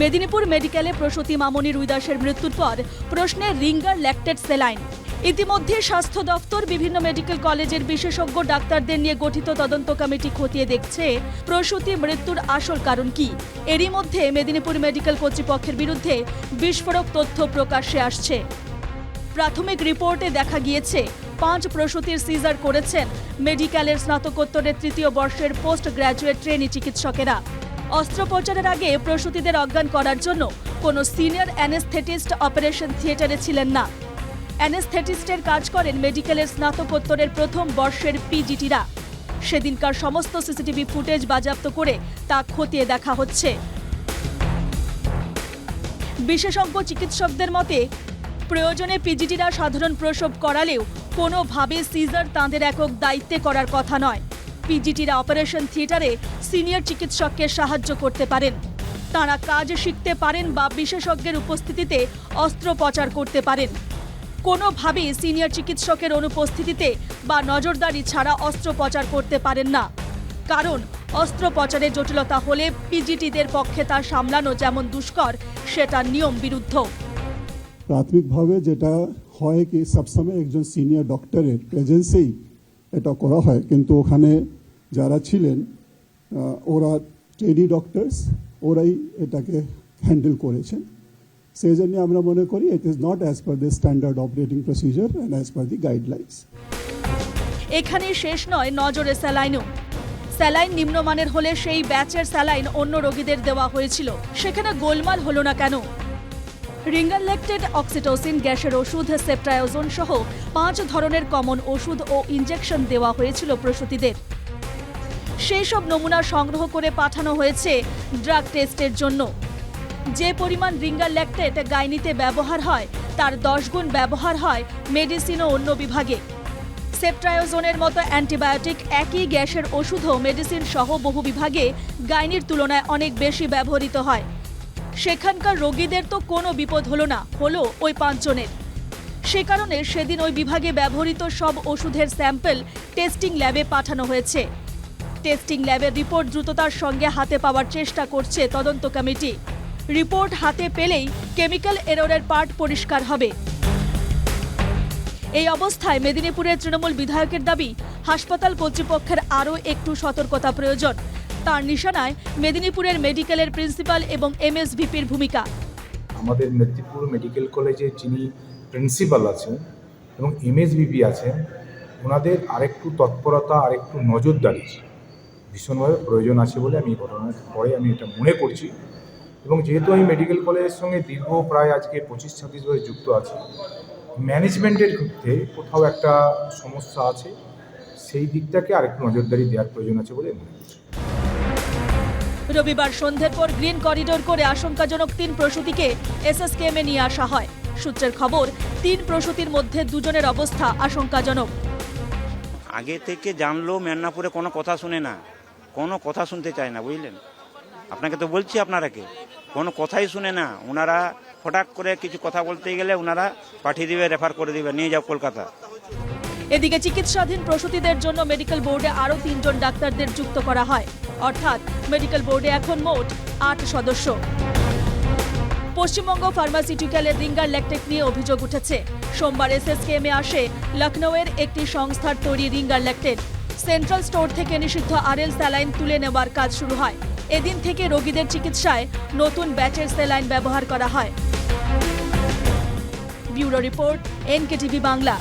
মেদিনীপুর মেডিকেলে প্রসূতি মামনি রুইদাসের মৃত্যুর পর প্রশ্নে রিঙ্গার ল্যাকটেড সেলাইন। ইতিমধ্যে স্বাস্থ্য দফতর বিভিন্ন মেডিকেল কলেজের বিশেষজ্ঞ ডাক্তারদের নিয়ে গঠিত তদন্ত কমিটি খতিয়ে দেখছে প্রসূতি মৃত্যুর আসল কারণ কি। এরই মধ্যে মেদিনীপুর মেডিকেল কর্তৃপক্ষের বিরুদ্ধে বিস্ফোরক তথ্য প্রকাশ্যে আসছে। প্রাথমিক রিপোর্টে দেখা গিয়েছে, পাঁচ প্রসূতির সিজার করেছেন মেডিকেলের স্নাতকোত্তরের তৃতীয় বর্ষের পোস্ট গ্র্যাজুয়েট ট্রেনি চিকিৎসকেরা। অস্ত্রোপচারের আগে প্রসূতিদের অজ্ঞান করার জন্য কোনো সিনিয়র অ্যানেস্থেটিস্ট অপারেশন থিয়েটারে ছিলেন না। অ্যানেস্থেটিস্টের কাজ করেন মেডিকেলের স্নাতকোত্তরের প্রথম বর্ষের পিজিটিরা। সেদিনকার সমস্ত সিসিটিভি ফুটেজ বাজেয়াপ্ত করে তা খতিয়ে দেখা হচ্ছে। বিশেষজ্ঞ চিকিৎসকদের মতে, প্রয়োজনে পিজিটিরা সাধারণ প্রসব করালেও কোনোভাবে সিজার তাঁদের একক দায়িত্বে করার কথা নয়। পিজিটিরা অপারেশন থিয়েটারে সিনিয়র চিকিৎসককে সাহায্য করতে পারেন। তাঁরা কাজ শিখতে পারেন বা বিশেষজ্ঞের উপস্থিতিতে অস্ত্রোপচার করতে পারেন। কোনোভাবেই সিনিয়র চিকিৎসকের অনুপস্থিতিতে বা নজরদারি ছাড়া অস্ত্রোপচার করতে পারেন না। কারণ অস্ত্রোপচারে জটিলতা হলে পিজিটিদের পক্ষে তা সামলানো যেমন দুষ্কর, সেটা নিয়ম বিরুদ্ধ। প্রাথমিকভাবে যেটা হয় কি, সবসময় একজন সিনিয়র ডক্টরের প্রেজেন্সেই এটা করা হয়। কিন্তু ওখানে যারা ছিলেন ওরা ট্রেনি ডক্টরস ওরাই এটাকে হ্যান্ডেল করেছেন। সেই জন্য আমরা মনে করি it is not as per the standard operating procedure and as per the guidelines এখানে শেষ নয়, নজরে স্যালাইনও স্যালাইন নিম্নমানের হলে সেই ব্যাচের স্যালাইন অন্য রোগীদের দেওয়া হয়েছিল। সেখানে গোলমাল হলো না কেন? রিঙ্গারলেক্টেড অক্সিটোসিন, গ্যাসের ওষুধ, সেপ্টায়োজন সহ পাঁচ ধরনের কমন ওষুধ ও ইনজেকশন দেওয়া হয়েছিল প্রসূতিদের। সেই সব নমুনা সংগ্রহ করে পাঠানো হয়েছে ড্রাগ টেস্টের জন্য। যে পরিমাণ রিঙ্গার গাইনিতে ব্যবহার হয়, তার দশ গুণ ব্যবহার হয় মেডিসিন ও অন্য বিভাগে। সেপ্ট্রায়োজোনের মতো অ্যান্টিবায়োটিক একই গ্যাসের ওষুধও মেডিসিন সহ বহু বিভাগে গাইনির তুলনায় অনেক বেশি ব্যবহৃত হয়। সেখানকার রোগীদের তো কোনো বিপদ হলো না, হলো ওই পাঁচজনের। সে কারণে সেদিন ওই বিভাগে ব্যবহৃত সব ওষুধের স্যাম্পল টেস্টিং ল্যাবে পাঠানো হয়েছে। টেস্টিং ল্যাবের রিপোর্ট দ্রুততার সঙ্গে হাতে পাওয়ার চেষ্টা করছে তদন্ত কমিটি। রিপোর্ট হাতে পেলেই কেমিক্যাল এররের পার্ট পরিষ্কার হবে। এই অবস্থায় মেদিনীপুরের তৃণমূল বিধায়কের দাবি, হাসপাতাল কর্তৃপক্ষের আরও একটু সতর্কতা প্রয়োজন। তার নিশানায় মেদিনীপুরের মেডিকেলের প্রিন্সিপাল এবং এমএসভিপির ভূমিকা। আমাদের মেদিনীপুর মেডিকেল কলেজে যিনি প্রিন্সিপাল আছেন এবং এমএসবিপি আছেন, ওনাদের আরেকটু তৎপরতা, আরেকটু নজরদারি ভীষণভাবে প্রয়োজন আছে বলে আমি এই ঘটনার পরে আমি এটা মনে করছি। এবং যেহেতু আমি মেডিকেল কলেজের সঙ্গে দীর্ঘ প্রায় আজকে পঁচিশ ছাব্বিশ বছর যুক্ত আছি, ম্যানেজমেন্টের ক্ষেত্রে কোথাও একটা সমস্যা আছে, সেই দিকটাকে আরেকটু নজরদারি দেওয়ার প্রয়োজন আছে বলে মনে করছি। রবিবার সন্ধ্যের পর গ্রিন করিডোর করে আশঙ্কাজনক তিন প্রসূতিকে এসএসকেএমে নিয়ে আসা হয়। সূত্রের খবর, তিন প্রসূতির মধ্যে দুজনের অবস্থা আশঙ্কাজনক। আগে থেকে জানলেও মেদিনীপুরে কোনো কথা শুনে না। কোনো কথা শুনতে চায় না, বুঝলেন? আপনাকে তো বলছি আপনারাকে, কোনো কথাই শুনে না। ওনারা হঠাৎ করে কিছু কথা বলতে গেলে ওনারা পাঠিয়ে দিবে, রেফার করে দিবে, নিয়ে যাও কলকাতা। এদিকে চিকিৎসাধীন প্রসূতিদের জন্য মেডিকেল বোর্ডে আরও তিনজন ডাক্তারদের যুক্ত করা হয়। অর্থাৎ মেডিকেল বোর্ডে এখন মোট আট সদস্য। পশ্চিমবঙ্গ ফার্মাসিউটিক্যালের রিঙ্গার ল্যাকটেক নিয়ে অভিযোগ উঠেছে। সোমবার এসএসকেএমে আসে লখনৌয়ের একটি সংস্থার তৈরি রিঙ্গার ল্যাকটেড সেন্ট্রাল স্টোর থেকে নিষিদ্ধ আরএল স্যালাইন তুলে নেওয়ার কাজ শুরু হয়। এদিন থেকে রোগীদের চিকিৎসায় নতুন ব্যাচের স্যালাইন ব্যবহার করা হয়। Bureau report, NKTV Bangla.